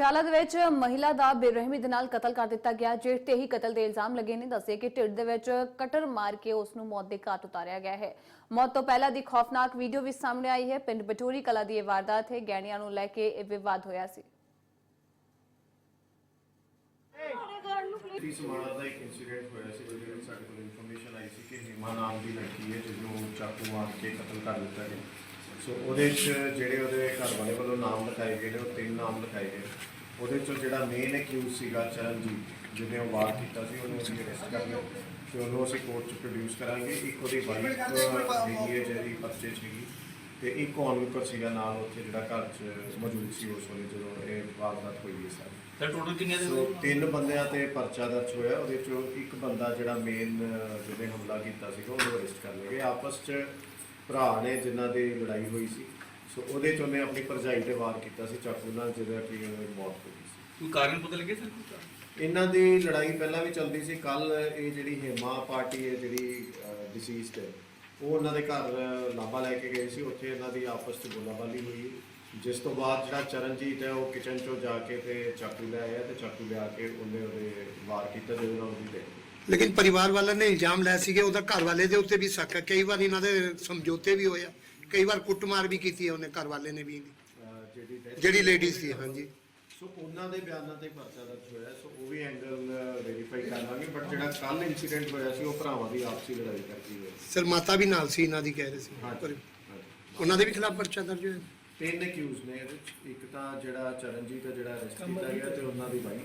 ਪਟਿਆਲਾ ਦੇ ਵਿੱਚ ਮਹਿਲਾ ਦਾ ਬੇਰਹਿਮੀ ਦੇ ਨਾਲ ਕਤਲ ਕਰ ਦਿੱਤਾ ਗਿਆ। ਜਿਸ ਤੇ ਹੀ ਕਤਲ ਦੇ ਇਲਜ਼ਾਮ ਲੱਗੇ ਨੇ, ਦੱਸਿਆ ਕਿ ਢਿੱਡ ਦੇ ਵਿੱਚ ਕਟਰ ਮਾਰ ਕੇ ਉਸ ਨੂੰ ਮੌਤ ਦੇ ਘਾਟ ਉਤਾਰਿਆ ਗਿਆ ਹੈ। ਮੌਤ ਤੋਂ ਪਹਿਲਾਂ ਦੀ ਖੌਫਨਾਕ ਵੀਡੀਓ ਵੀ ਸਾਹਮਣੇ ਆਈ ਹੈ। ਪਿੰਡ ਬਟੋਰੀ ਕਲਾ ਦੀ ਇਹ ਵਾਰਦਾਤ ਹੈ। ਗਹਿਣਿਆਂ ਨੂੰ ਲੈ ਕੇ ਇਹ ਵਿਵਾਦ ਹੋਇਆ ਸੀ। ਇਸ ਸਮਾਨ ਦਾ ਇੱਕ ਇਨਸੀਡੈਂਟ ਹੋਇਆ ਸੀ ਉਹਦੇ ਵਿੱਚ ਸਾਡੇ ਕੋਲ ਇਨਫੋਰਮੇਸ਼ਨ ਆਈ ਸੀ ਕਿ ਹਿਮਾ ਨਾਮ ਦੀ ਲੜਕੀ ਹੈ ਜਿਸ ਨੂੰ ਚਾਕੂ ਮਾਰ ਕੇ ਕਤਲ ਕਰ ਦਿੱਤਾ ਗਿਆ। ਸੋ ਉਹਦੇ ਵਿੱਚ ਜਿਹੜੇ ਉਹਦੇ ਘਰ ਵਾਲੇ ਵੱਲੋਂ ਨਾਮ ਲਿਖਾਏ ਗਏ ਨੇ ਉਹ ਤਿੰਨ ਨਾਮ ਲਿਖਾਏ ਗਏ ਉਹਦੇ ਚੋਂ ਜਿਹੜਾ ਮੇਨ ਅਕਿਊਜ਼ ਸੀਗਾ ਚਰਨਜੀਤ ਜਿਹਨੇ ਉਹ ਵਾਰ ਕੀਤਾ ਸੀ ਉਹਨੂੰ ਅਸੀਂ ਅਰੈਸਟ ਕਰ ਲਿਆ। ਤੇ ਉਹਨੂੰ ਅਸੀਂ ਕੋਰਟ 'ਚ ਪ੍ਰੋਡਿਊਸ ਕਰਾਂਗੇ। ਇੱਕ ਉਹਦੀ ਵਾਈਫ ਹੈਗੀ ਹੈ ਜਿਹੜੀ ਪਰਚੇ 'ਚ ਸੀਗੀ ਤੇ ਇੱਕ ਔਨਵਿਕਰ ਸੀਗਾ ਨਾਲ ਉੱਥੇ ਜਿਹੜਾ ਘਰ 'ਚ ਮੌਜੂਦ ਸੀ ਉਸ ਵੇਲੇ ਜਦੋਂ ਇਹ ਵਾਰਦਾਤ ਹੋਈ ਹੈ ਸਾਰੀ। ਸਰ ਟੋਟਲ ਕਿੰਨੇ ਦੇ ਸੋ ਤਿੰਨ ਬੰਦਿਆਂ ਤੇ ਪਰਚਾ ਦਰਜ ਹੋਇਆ। ਉਹਦੇ ਚੋਂ ਇੱਕ ਬੰਦਾ ਜਿਹੜਾ ਮੇਨ ਜਿਹਨੇ ਹਮਲਾ ਕੀਤਾ ਸੀਗਾ ਉਹਨੂੰ ਅਰੈਸਟ ਕਰ ਲਿਆ ਗਿਆ। ਆਪਸ 'ਚ ਭਰਾ ਨੇ ਜਿਨ੍ਹਾਂ ਦੀ ਲੜਾਈ ਹੋਈ ਸੀ। ਸੋ ਉਹਦੇ 'ਚ ਉਹਨੇ ਆਪਣੀ ਭਰਜਾਈ ਤੇ ਵਾਰ ਕੀਤਾ ਸੀ ਚਾਕੂ ਨਾਲ ਜਿਹਦਾ ਕਿ ਉਹਦੀ ਮੌਤ ਹੋ ਗਈ ਸੀ। ਕੋਈ ਕਾਰਨ ਪਤਾ ਲੱਗਿਆ ਸਰ ਕੋਈ ਕਾਰਨ? ਇਹਨਾਂ ਦੀ ਲੜਾਈ ਪਹਿਲਾਂ ਵੀ ਚੱਲਦੀ ਸੀ। ਕੱਲ ਇਹ ਜਿਹੜੀ ਹੇਮਾ ਪਾਰਟੀ ਹੈ ਜਿਹੜੀ ਡਿਸੀਜ਼ਡ ਹੈ ਉਹ ਉਹਨਾਂ ਦੇ ਘਰ ਲਾਂਬਾ ਲੈ ਕੇ ਗਏ ਸੀ। ਉੱਥੇ ਇਹਨਾਂ ਦੀ ਆਪਸ 'ਚ ਗੋਲਾਬਾਰੀ ਹੋਈ। ਜਿਸ ਤੋਂ ਬਾਅਦ ਜਿਹੜਾ ਚਰਨਜੀਤ ਹੈ ਉਹ ਕਿਚਨ 'ਚੋਂ ਜਾ ਕੇ ਤੇ ਚਾਕੂ ਲੈ ਆਇਆ ਤੇ ਚਾਕੂ ਲਿਆ ਕੇ ਉਹਨੇ ਉਹਦੇ ਵਾਰ ਕੀਤਾ ਜਿਹਦੇ ਨਾਲ ਉਹਦੀ ਡੈਥ ਲੇਕਿਨ ਪਰਿਵਾਰ ਵਾਲਿਆਂ ਨੇ ਇਲਜ਼ਾਮ ਲਾਇਆ ਸੀਗੇ ਉਹਦਾ ਘਰ ਵਾਲੇ ਦੇ ਉੱਤੇ ਵੀ ਸ਼ੱਕ ਹੈ। ਕਈ ਵਾਰ ਇਹਨਾਂ ਦੇ ਸਮਝੌਤੇ ਵੀ ਹੋਇਆ ਕਈ ਵਾਰ ਕੁੱਟਮਾਰ ਵੀ ਕੀਤੀ ਹੈ ਉਹਨੇ ਘਰ ਵਾਲੇ ਨੇ ਵੀ। ਜਿਹੜੀ death ਜਿਹੜੀ ਲੇਡੀ ਸੀ ਹਾਂਜੀ। ਸੋ ਉਹਨਾਂ ਦੇ ਬਿਆਨਾਂ ਤੇ ਪਰਚਾ ਦਰਜ ਹੋਇਆ ਸੋ ਉਹ ਵੀ ਐਂਗਲ ਵੈਰੀਫਾਈ ਕਰ ਲਾਂਗੇ ਬਟ ਜਿਹੜਾ ਕੱਲ ਇਨਸੀਡੈਂਟ ਹੋਇਆ ਸੀ ਉਹ ਭਰਾਵਾਂ ਦੀ ਆਪਸੀ ਲੜਾਈ ਕਰਕੇ ਹੋਇਆ ਸਰ ਮਾਤਾ ਵੀ ਨਾਲ ਸੀ ਇਹਨਾਂ ਦੀ ਕਹਿ ਰਹੇ ਸੀ। ਪਰ। ਉਹਨਾਂ ਦੇ ਵੀ ਖਿਲਾਫ ਪਰਚਾ ਦਰਜ ਹੋਇਆ? ਤਿੰਨ ਅਕਿਊਜ਼ ਨੇ ਇਹਦੇ ਵਿੱਚ। ਇੱਕ ਤਾਂ ਜਿਹੜਾ ਚਰਨਜੀਤ ਹੈ ਜਿਹੜਾ ਅਰੈਸਟ ਕੀਤਾ ਗਿਆ ਤੇ ਉਹਨਾਂ ਦੀ ਵਾਈਫ